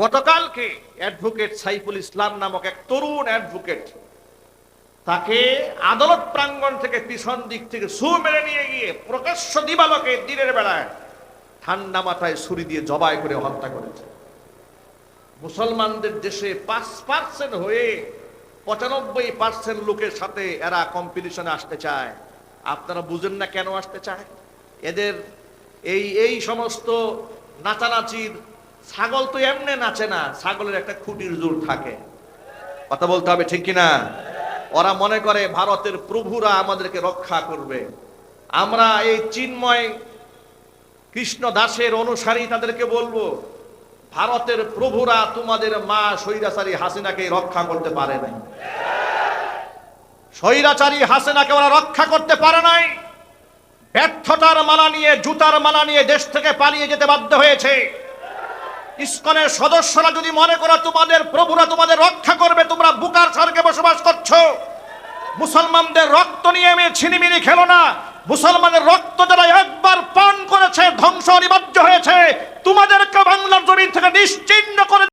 গতকালকে অ্যাডভোকেট সাইফুল ইসলাম নামক এক তরুণ অ্যাডভোকেট তাকে আদালত প্রাঙ্গণ থেকে পিছন দিক থেকে সু মেরে নিয়ে গিয়ে প্রকাশ্য দিবালকে দিনের বেলায় ঠান্ডা মাথায় ছুরি দিয়ে জবাই করে হত্যা করেছে। মুসলমানদের দেশে পাঁচ পার্সেন্ট হয়ে পঁচানব্বই পার্সেন্ট লোকের সাথে এরা কম্পিটিশনে আসতে চায়। আপনারা বুঝেন না কেন আসতে চায়? এদের এই এই সমস্ত নাচানাচির ছাগল তো এমনি নাচে না, ছাগলের একটা খুঁটির জোর থাকে। কথা বলতে হবে ঠিক কিনা? ওরা মনে করে ভারতের প্রভুরা আমাদেরকে রক্ষা করবে। আমরা এই চিন্ময় কৃষ্ণ দাসের অনুসারী তাদেরকে বলব, ভারতের প্রভুরা তোমাদের মা স্বৈরাচারী হাসিনাকে রক্ষা করতে পারে নাই। স্বৈরাচারী হাসিনাকে ওরা রক্ষা করতে পারে নাই। ব্যর্থতার মালা নিয়ে, জুতার মালা নিয়ে দেশ থেকে পালিয়ে যেতে বাধ্য হয়েছে। ইসকনের সদস্যরা যদি মনে করো তোমাদের প্রভুরা তোমাদের রক্ষা করবে, তোমরা বুকার স্বর্গে বসবাস করছ। মুসলমানদের রক্ত নিয়ে আমি ছিনিমিনি খেলো না। মুসলমানের রক্ত যারা একবার পান করেছে, ধ্বংস অনিবার্য হয়েছে, তোমাদেরকে বাংলার জমিন থেকে নিশ্চিন্ন করে